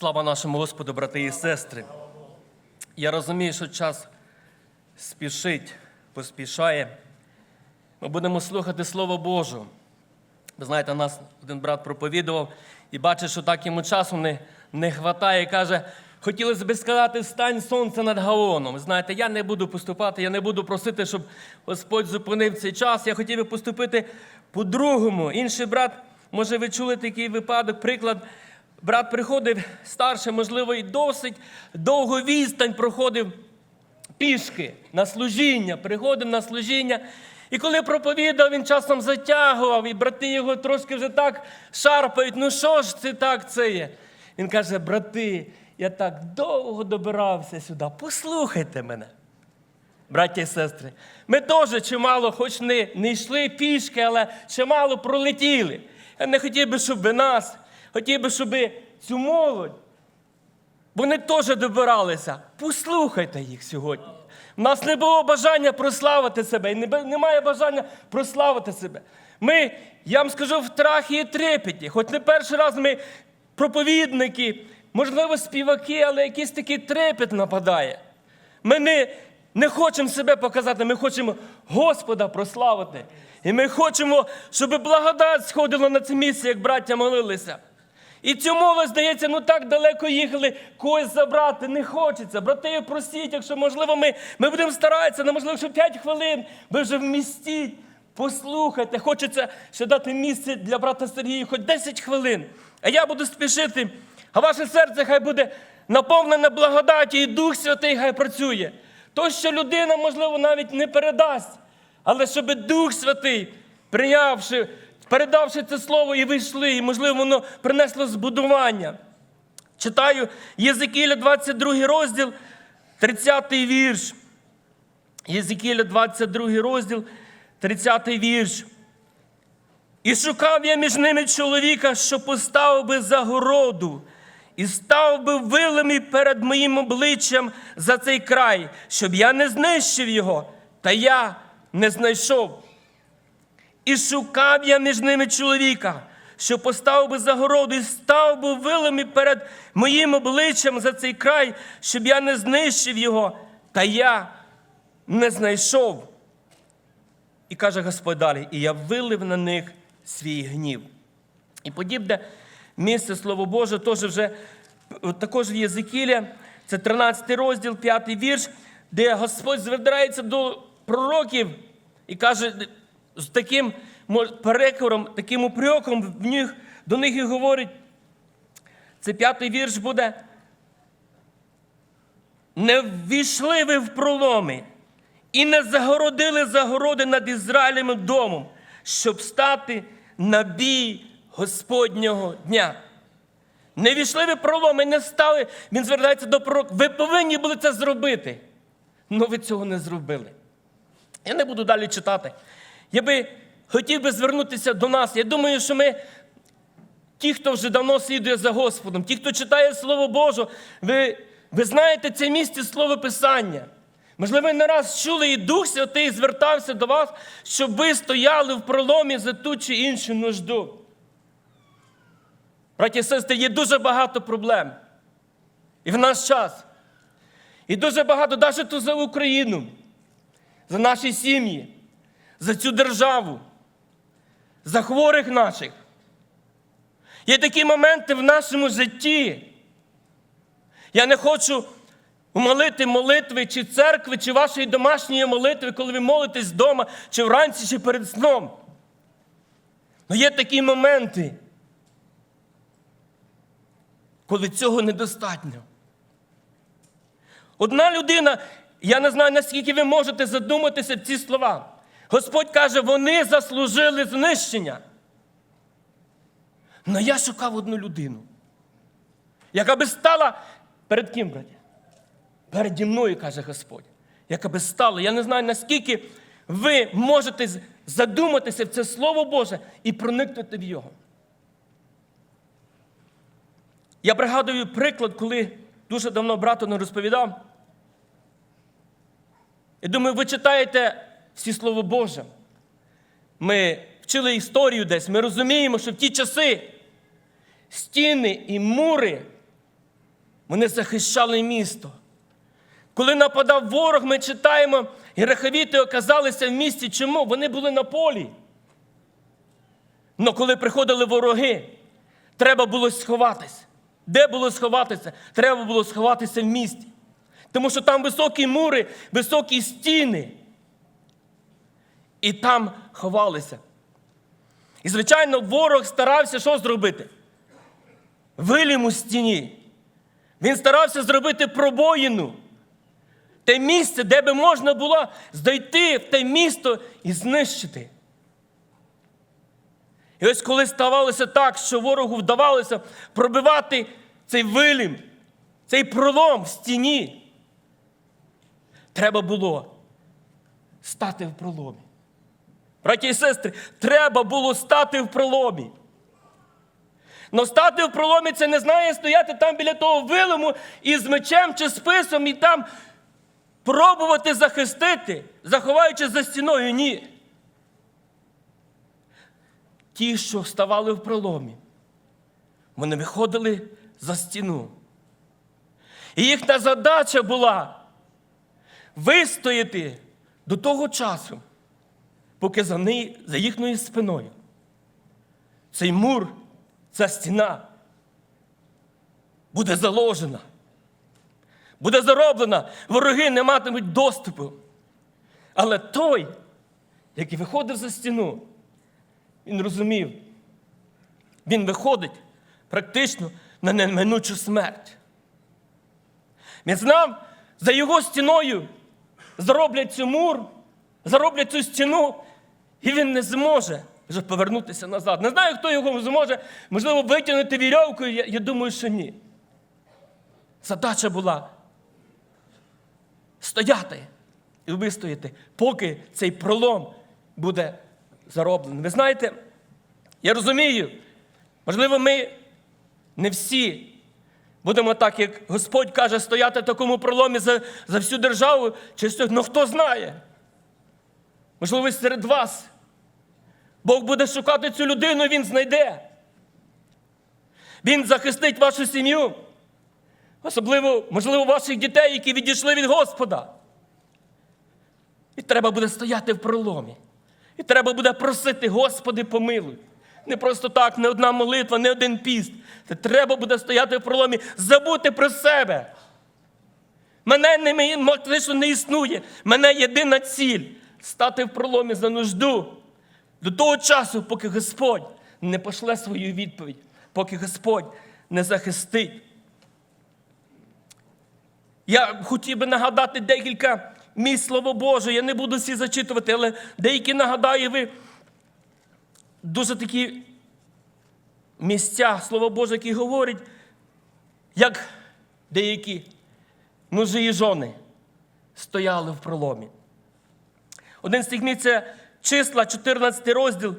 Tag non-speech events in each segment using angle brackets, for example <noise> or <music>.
Слава нашому Господу, брати і сестри. Я розумію, що час спішить, поспішає. Ми будемо слухати Слово Боже. Ви знаєте, нас один брат проповідував і бачить, що так йому часу не, не хватає. Каже, хотілося б сказати, встань сонце над гаоном. Знаєте, я не буду поступати, я не буду просити, щоб Господь зупинив цей час. Я хотів би поступити по-другому. Інший брат, може, ви чули такий випадок, приклад. Брат приходив старший, можливо, і досить довгу відстань проходив пішки на служіння, приходив на служіння. І коли проповідав, він часом затягував, і брати його трошки вже так шарпають. Ну що ж це так це є? Він каже: брати, я так довго добирався сюди. Послухайте мене. Браття і сестри, ми теж чимало, хоч не, не йшли пішки, але чимало пролетіли. Я не хотів би, щоб ви нас, хотів би, щоб цю молодь вони теж добиралися. Послухайте їх сьогодні. У нас не було бажання прославити себе, і немає бажання прославити себе. Ми, я вам скажу, в трахі і трепеті. Хоч не перший раз ми проповідники, можливо, співаки, але якийсь такий трепет нападає. Ми не, не хочемо себе показати, ми хочемо Господа прославити. І ми хочемо, щоб благодать сходила на це місце, як браття молилися. І цю молодь, здається, ну так далеко їхали, когось забрати не хочеться. Брати, простіть, якщо можливо, ми, ми будемо старатися, неможливо, що 5 хвилин ви вже вмістіть. Послухайте, хочеться ще дати місце для брата Сергія, хоч 10 хвилин. А я буду спішити, а ваше серце хай буде наповнене благодаті, і Дух Святий хай працює. То, що людина, можливо, навіть не передасть, але щоб Дух Святий, прийнявши передавши це слово, і вийшли, і, можливо, воно принесло збудування. Читаю Єзекіля 22 розділ, 30 вірш. Єзекіля 22 розділ, 30 вірш. І шукав я між ними чоловіка, що поставив би загороду, і став би вилими перед моїм обличчям за цей край, щоб я не знищив його, та я не знайшов. І шукав я між ними чоловіка, що поставив би загороду і став би вилами перед моїм обличчям за цей край, щоб я не знищив його, та я не знайшов. І каже Господь далі, і я вилив на них свій гнів. І подібне місце Слово Боже, теж вже також в Єзекілі, це 13 розділ, 5 вірш, де Господь звертається до пророків і каже, з таким перекором, таким упреком в них, до них і говорить, це п'ятий вірш буде. Не ввійшли ви в проломи і не загородили загороди над Ізраїлем домом, щоб стати на бій Господнього дня. Не війшли ви в проломи, не стали. Він звертається до пророка. Ви повинні були це зробити. але ви цього не зробили. Я не буду далі читати. Я би хотів би звернутися до нас. Я думаю, що ми, ті, хто вже давно слідує за Господом, ті, хто читає Слово Боже, ви, ви знаєте це місце Слово Писання. Можливо, ви не раз чули, і Дух Святий звертався до вас, щоб ви стояли в проломі за ту чи іншу нужду. Браті і сестри, є дуже багато проблем. І в наш час. І дуже багато, навіть за Україну, за наші сім'ї, за цю державу, за хворих наших. Є такі моменти в нашому житті. Я не хочу умолити молитви чи церкви, чи вашої домашньої молитви, коли ви молитесь вдома, чи вранці, чи перед сном. Але є такі моменти, коли цього недостатньо. Одна людина, я не знаю, наскільки ви можете задуматися ці слова. Господь каже, вони заслужили знищення. Але я шукав одну людину, яка би стала перед ким, браті? Переді мною, каже Господь, яка би стала. Я не знаю, наскільки ви можете задуматися в це Слово Боже і проникнути в його. Я пригадую приклад, коли дуже давно брату не розповідав. Я думаю, ви читаєте всі Слово Боже. Ми вчили історію десь, ми розуміємо, що в ті часи стіни і мури Вони захищали місто. Коли нападав ворог, ми читаємо, греховіти оказалися в місті. Чому? Вони були на полі. Але коли приходили вороги, треба було сховатися. Де було сховатися? Треба було сховатися в місті. Тому що там високі мури, високі стіни. І там ховалися. І, звичайно, ворог старався що зробити? Вилім у стіні. Він старався зробити пробоїну. Те місце, де би можна було зайти в те місто і знищити. І ось коли ставалося так, що ворогу вдавалося пробивати цей вилім, цей пролом в стіні, треба було стати в проломі. Браті і сестри, треба було стати в проломі. Но стати в проломі це не знає стояти там біля того вилому із мечем чи списом і там пробувати захистити, заховаючись за стіною. Ні. Ті, що ставали в проломі, вони виходили за стіну. І їхня задача була вистояти до того часу, поки за, неї, за їхньою спиною цей мур, ця стіна буде заложена, буде зароблена, вороги не матимуть доступу. Але той, який виходив за стіну, він розумів, він виходить практично на неминучу смерть. Він знав, за його стіною зароблять цю мур, зароблять цю стіну, і він не зможе вже повернутися назад. Не знаю, хто його зможе, можливо, витягнути вірьовку, я, я думаю, що ні. Задача була стояти і вистояти, поки цей пролом буде зароблений. Ви знаєте, я розумію, можливо, ми не всі будемо так, як Господь каже, стояти в такому проломі за, за всю державу, чи ну хто знає. Можливо, серед вас. Бог буде шукати цю людину, він знайде. Він захистить вашу сім'ю. Особливо, можливо, ваших дітей, які відійшли від Господа. І треба буде стояти в проломі. І треба буде просити, Господи, помилуй. Не просто так, не одна молитва, не один піст. Це треба буде стояти в проломі, забути про себе. Мене не, не існує. Мене єдина ціль стати в проломі за нужду до того часу, поки Господь не пошле свою відповідь, поки Господь не захистить. Я хотів би нагадати декілька місць Слово Боже. Я не буду всі зачитувати, але деякі нагадаю ви дуже такі місця Слово Боже, які говорять, як деякі мужі і жони стояли в проломі. Один з цих місць це числа, 14 розділ,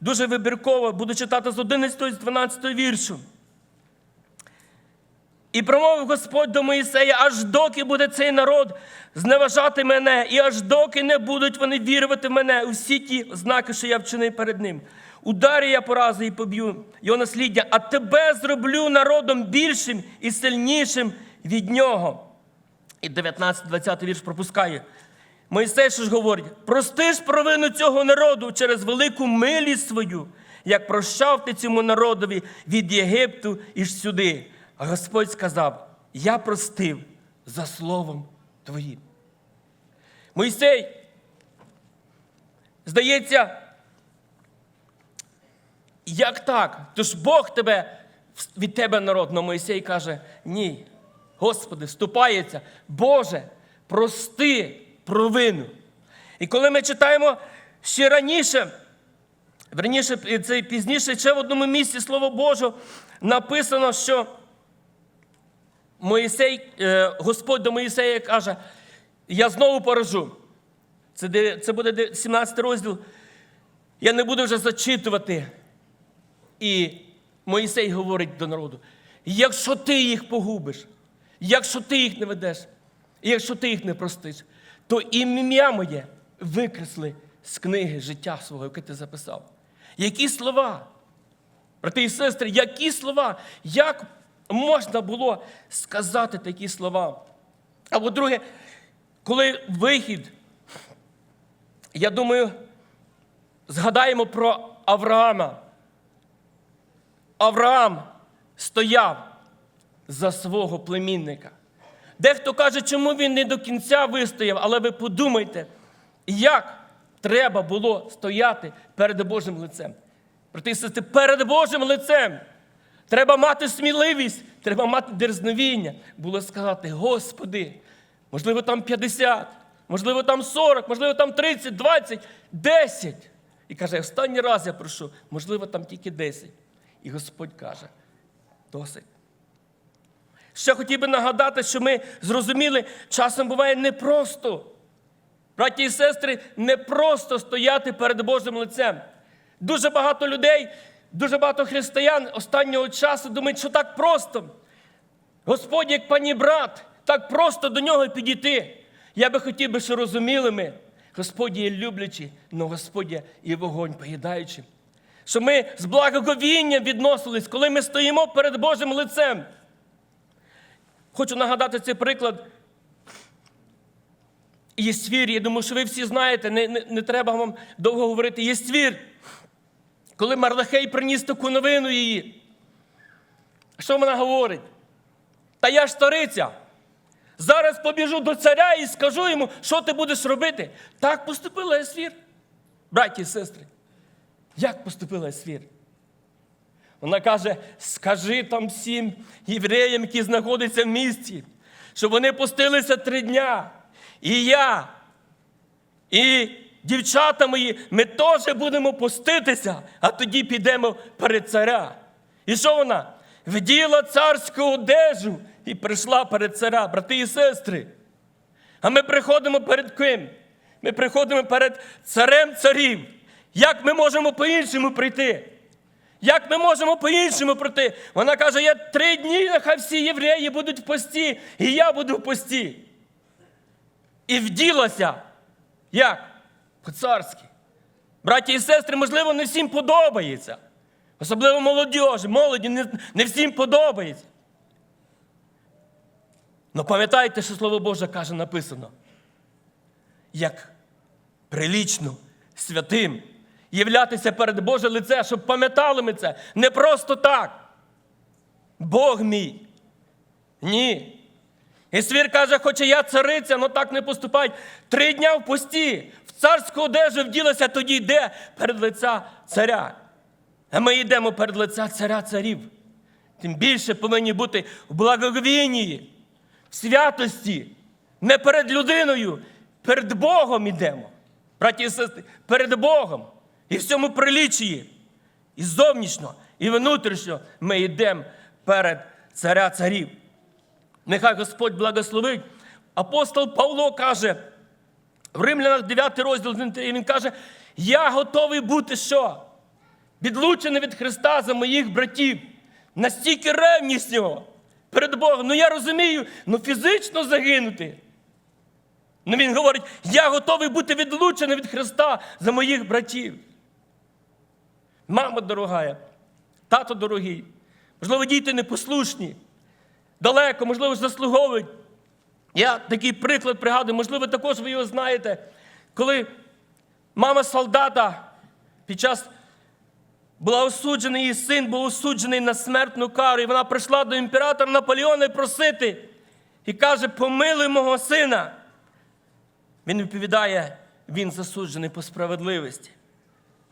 дуже вибірково, буду читати з 11 з 12 віршу. І промовив Господь до Моїсея, аж доки буде цей народ зневажати мене, і аж доки не будуть вони вірувати в мене усі ті знаки, що я вчинив перед ним. Ударю я порази і поб'ю його насліддя, а тебе зроблю народом більшим і сильнішим від нього. І 19-20 вірш пропускає. Мойсей ж говорить: прости ж провину цього народу через велику милість свою, як прощав ти цьому народові від Єгипту і ж сюди. А Господь сказав: Я простив за словом твоїм. Мойсей, здається, як так? Тож Бог тебе від тебе народ, но Мойсей каже: ні. Господи, вступається, Боже, прости провину. І коли ми читаємо ще раніше, верніше, це пізніше, ще в одному місці Слово Боже, написано, що Моїсей, Господь до Моїсея каже, я знову поражу. Це, це буде 17 розділ. Я не буду вже зачитувати. І Моїсей говорить до народу: якщо ти їх погубиш, якщо ти їх не ведеш, якщо ти їх не простиш, то ім'я моє викресли з книги життя свого, яке ти записав. Які слова? Брати і сестри, які слова? Як можна було сказати такі слова. Або друге, коли вихід, я думаю, згадаємо про Авраама. Авраам стояв за свого племінника. Дехто каже, чому він не до кінця вистояв, але ви подумайте, як треба було стояти перед Божим лицем. І сестри, перед Божим лицем. Треба мати сміливість, треба мати дерзновіння. Було сказати, Господи, можливо, там 50, можливо, там 40, можливо, там 30, 20, 10. І каже, останній раз я прошу, можливо, там тільки 10. І Господь каже, досить. Ще хотів би нагадати, що ми зрозуміли, часом буває непросто. Браті і сестри, не просто стояти перед Божим лицем. Дуже багато людей, дуже багато християн останнього часу думають, що так просто. Господь, як пані брат, так просто до нього підійти. Я би хотів би, що розуміли ми, Господь є люблячий, але Господь є вогонь поїдаючий. Що ми з благоговінням відносились, коли ми стоїмо перед Божим лицем. Хочу нагадати цей приклад Єствір. Я думаю, що ви всі знаєте, не, не, не треба вам довго говорити. Єствір, коли Марлахей приніс таку новину її. Що вона говорить? Та я ж стариця. Зараз побіжу до царя і скажу йому, що ти будеш робити. Так поступила Есфір. Браті і сестри. Як поступила Есфір? Вона каже: скажи там всім євреям, які знаходяться в місті, щоб вони постилися три дня. І я, і дівчата мої, ми теж будемо поститися, а тоді підемо перед царя. І що вона? Вділа царську одежу і прийшла перед царя, брати і сестри. А ми приходимо перед ким? Ми приходимо перед царем царів. Як ми можемо по-іншому прийти? Як ми можемо по-іншому пройти? Вона каже: я три дні, нехай всі євреї будуть в пості, і я буду в пості. І вділася. Як? По-царськи. Браті і сестри, можливо, не всім подобається. Особливо молодіжі, молоді не, не всім подобається. Ну пам'ятайте, що Слово Боже каже, написано. Як прилічно святим являтися перед Боже лице, щоб пам'ятали ми це. Не просто так. Бог мій. Ні. І свір каже, хоча я цариця, але так не поступають. Три дня в пості, в царську одежу вділася, тоді йде перед лиця царя. А ми йдемо перед лиця царя царів. Тим більше повинні бути в благоговінні, в святості, не перед людиною, перед Богом йдемо. Браті і сестри, перед Богом. І в цьому прилічії. І зовнішньо, і внутрішньо ми йдемо перед царя царів. Нехай Господь благословить. Апостол Павло каже в Римлянах 9 розділ, він каже: Я готовий бути що? Відлучений від Христа за моїх братів. Настільки ревність нього перед Богом. Ну я розумію, ну фізично загинути. Ну він говорить, я готовий бути відлучений від Христа за моїх братів. Мама дорогая, тато дорогий, можливо, діти непослушні, далеко, можливо, заслуговують. Я такий приклад пригадую, можливо, також ви його знаєте, коли мама солдата під час була осуджена, її син був осуджений на смертну кару, і вона прийшла до імператора Наполеона просити і каже: помилуй мого сина. Він відповідає, він засуджений по справедливості.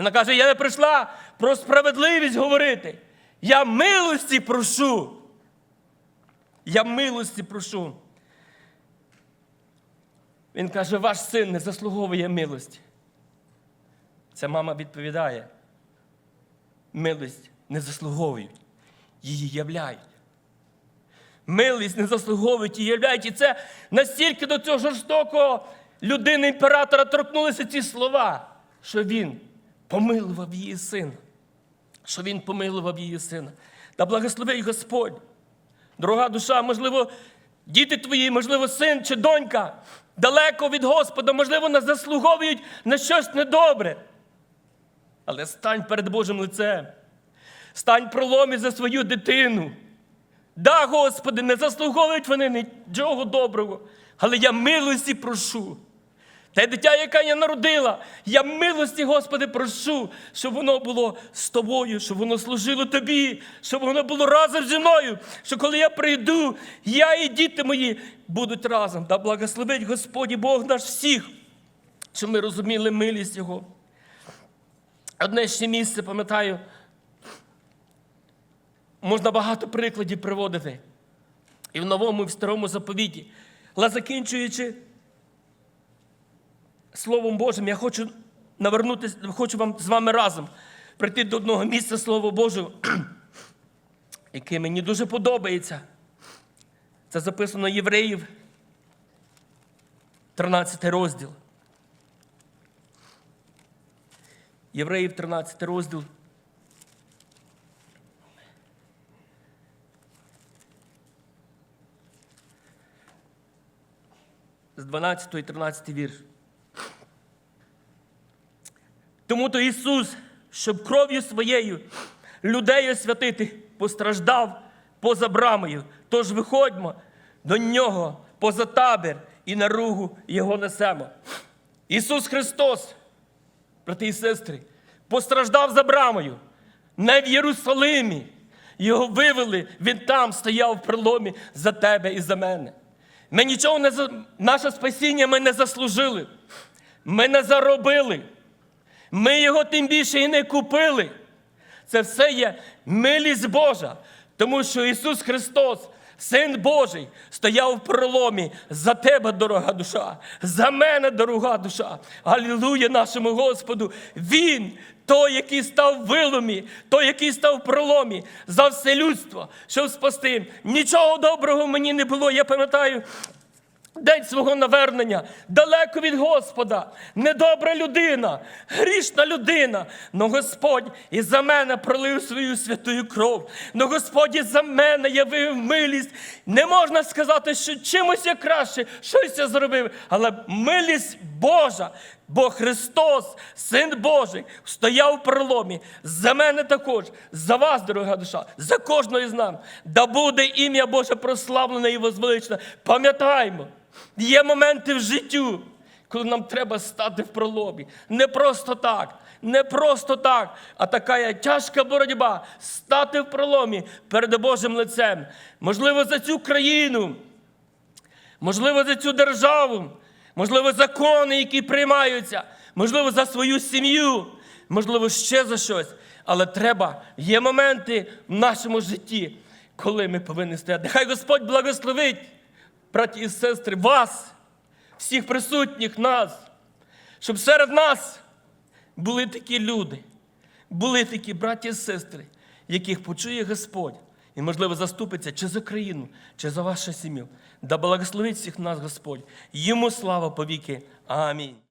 Вона каже: Я не прийшла про справедливість говорити. Я милості прошу. Я милості прошу. Він каже, ваш син не заслуговує милості. Ця мама відповідає. Милость не заслуговують, її являють. Милість не заслуговують її являють. І це настільки до цього жорстокого людини імператора торкнулися ці слова, що він помилував її сина. Що він помилував її сина. Та благослови Господь. Дорога душа, можливо, діти твої, можливо, син чи донька далеко від Господа, можливо, не заслуговують на щось недобре. Але стань перед Божим лицем. Стань проломі за свою дитину. Да, Господи, не заслуговують вони нічого доброго, але я милості прошу. Те дитя, яке я народила, я милості, Господи, прошу, щоб воно було з тобою, щоб воно служило тобі, щоб воно було разом зі мною. Що коли я прийду, я і діти мої будуть разом. Да благословить Господь Бог наш всіх, щоб ми розуміли милість Його. Одне ще місце, пам'ятаю, можна багато прикладів приводити. І в новому, і в старому заповіті. Але закінчуючи Словом Божим, я хочу навернутися, хочу вам з вами разом прийти до одного місця Слова Божого, <clears throat> яке мені дуже подобається. Це записано Євреїв, 13 розділ. Євреїв 13 розділ. З 12 і 13 вірш. Тому то Ісус, щоб кров'ю своєю людей освятити, постраждав поза брамою. Тож виходьмо до нього поза табір і на ругу Його несемо. Ісус Христос, брати і сестри, постраждав за брамою, не в Єрусалимі. Його вивели, він там стояв в проломі за тебе і за мене. Ми нічого не наше спасіння ми не заслужили. Ми не заробили. Ми його тим більше і не купили. Це все є милість Божа, тому що Ісус Христос, Син Божий, стояв в проломі за тебе, дорога душа, за мене, дорога душа. Алілуя нашому Господу! Він, той, який став в виломі, той, який став в проломі за все людство, щоб спасти. Нічого доброго мені не було. Я пам'ятаю, День свого навернення, далеко від Господа, недобра людина, грішна людина. Но Господь і за мене пролив свою святую кров. Но Господь і за мене явив милість. Не можна сказати, що чимось я краще, щось я зробив, але милість Божа. Бо Христос, Син Божий, стояв в проломі. За мене також, за вас, дорога душа, за кожного з нас. Да буде ім'я Боже прославлене і возвеличене. Пам'ятаймо, є моменти в життю, коли нам треба стати в проломі. Не просто так, не просто так, а така тяжка боротьба стати в проломі перед Божим лицем. Можливо, за цю країну, можливо, за цю державу, можливо, закони, які приймаються, можливо, за свою сім'ю, можливо, ще за щось. Але треба, є моменти в нашому житті, коли ми повинні стояти. Нехай Господь благословить, браті і сестри, вас, всіх присутніх нас, щоб серед нас були такі люди, були такі браті і сестри, яких почує Господь. І, можливо, заступиться чи за країну, чи за вашу сім'ю. Да благословить всіх нас Господь. Йому слава повіки. Амінь.